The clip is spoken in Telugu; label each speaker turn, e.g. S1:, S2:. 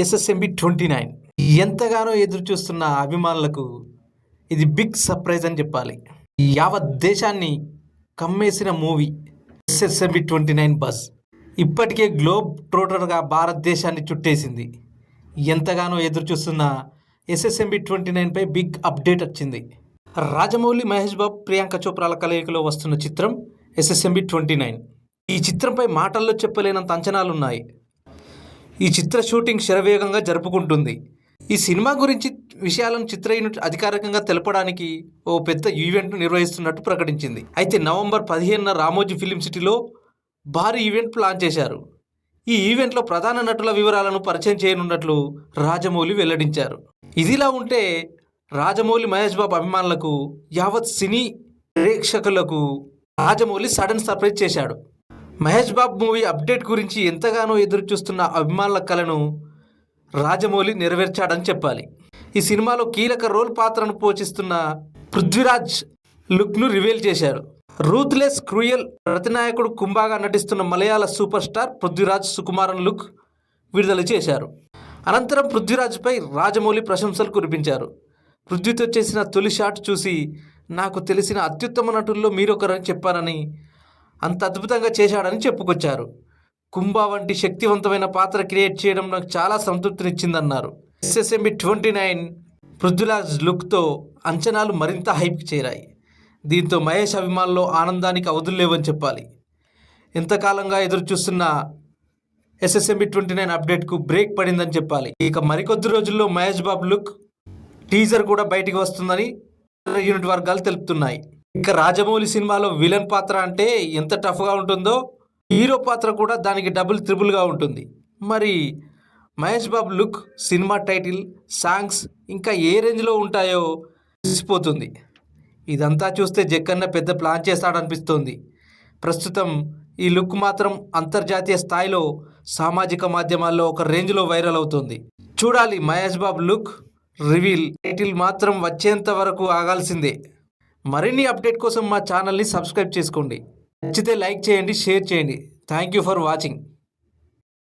S1: SSMB twenty nine. ఎంతగానో ఎదురు చూస్తున్న అభిమానులకు ఇది బిగ్ సర్ప్రైజ్ అని చెప్పాలి. యావత్ దేశాన్ని కమ్మేసిన movie SSMB twenty nine bus. ఇప్పటికే గ్లోబ్ ట్రోటర్గా భారతదేశాన్ని చుట్టేసింది. ఎంతగానో ఎదురు చూస్తున్న ఎస్ఎస్ఎంబి ట్వంటీ నైన్పై బిగ్ అప్డేట్ వచ్చింది. రాజమౌళి మహేష్ బాబు ప్రియాంక చోప్రాల కలయికలో వస్తున్న చిత్రం ఎస్ఎస్ఎంబి ట్వంటీ నైన్. ఈ చిత్రంపై మాటల్లో చెప్పలేనంత అంచనాలున్నాయి. ఈ చిత్ర షూటింగ్ శరవేగంగా జరుపుకుంటుంది. ఈ సినిమా గురించి విషయాలను చిత్ర యూనిట్ అధికారికంగా తెలపడానికి ఓ పెద్ద ఈవెంట్ను నిర్వహిస్తున్నట్టు ప్రకటించింది. అయితే నవంబర్ పదిహేనున రామోజీ ఫిలిం సిటీలో భారీ ఈవెంట్ ప్లాన్ చేశారు. ఈ ఈవెంట్లో ప్రధాన నటుల వివరాలను పరిచయం చేయనున్నట్లు రాజమౌళి వెల్లడించారు. ఇదిలా ఉంటే రాజమౌళి మహేష్ బాబు అభిమానులకు యావత్ సినీ ప్రేక్షకులకు రాజమౌళి సడన్ సర్ప్రైజ్ చేశాడు. మహేష్ బాబు మూవీ అప్డేట్ గురించి ఎంతగానో ఎదురు చూస్తున్న అభిమానుల కలను రాజమౌళి నెరవేర్చాడని చెప్పాలి. ఈ సినిమాలో కీలక రోల్ పాత్రను పోషిస్తున్న పృథ్వీరాజ్ లుక్ను రివీల్ చేశారు. రూత్లెస్ క్రూయల్ ప్రతినాయకుడు కుంభాగా నటిస్తున్న మలయాళ super star Prithviraj Sukumaran look విడుదల చేశారు. అనంతరం పృథ్వీరాజ్పై రాజమౌళి ప్రశంసలు కురిపించారు. పృథ్వీతో చేసిన తొలి షాట్ చూసి నాకు తెలిసిన అత్యుత్తమ నటుల్లో మీరొకరని చెప్పానని అంత అద్భుతంగా చేశాడని చెప్పుకొచ్చారు. కుంభా వంటి శక్తివంతమైన పాత్ర క్రియేట్ చేయడం నాకు చాలా సంతృప్తినిచ్చిందన్నారు. ఎస్ఎస్ఎంబి ట్వంటీ నైన్ పృథ్వీరాజ్ లుక్తో అంచనాలు మరింత హైప్ చేరాయి. దీంతో మహేష్ అభిమానుల్లో ఆనందానికి అవధుల్లేవని చెప్పాలి. ఎంతకాలంగా ఎదురు చూస్తున్న ఎస్ఎస్ఎంబి ట్వంటీ నైన్ అప్డేట్కు బ్రేక్ పడిందని చెప్పాలి. ఇక మరికొద్ది రోజుల్లో మహేష్ బాబు లుక్ టీజర్ కూడా బయటికి వస్తుందని యూనిట్ వర్గాలు తెలుపుతున్నాయి. ఇంకా రాజమౌళి సినిమాలో విలన్ పాత్ర అంటే ఎంత టఫ్గా ఉంటుందో హీరో పాత్ర కూడా దానికి డబుల్ త్రిబుల్గా ఉంటుంది. మరి Mahesh Babu look cinema title songs ఇంకా ఏ రేంజ్లో ఉంటాయో తెలిసిపోతుంది. ఇదంతా చూస్తే జక్కన్న పెద్ద ప్లాన్ చేస్తాడనిపిస్తోంది. ప్రస్తుతం ఈ లుక్ మాత్రం అంతర్జాతీయ స్థాయిలో సామాజిక మాధ్యమాల్లో ఒక రేంజ్లో వైరల్ అవుతుంది. చూడాలి Mahesh Babu look reveal title మాత్రం వచ్చేంత వరకు ఆగాల్సిందే. మరిన్ని అప్డేట్ కోసం మా ఛానల్ని సబ్స్క్రైబ్ చేసుకోండి. నచ్చితే లైక్ చేయండి షేర్ చేయండి. Thank you for watching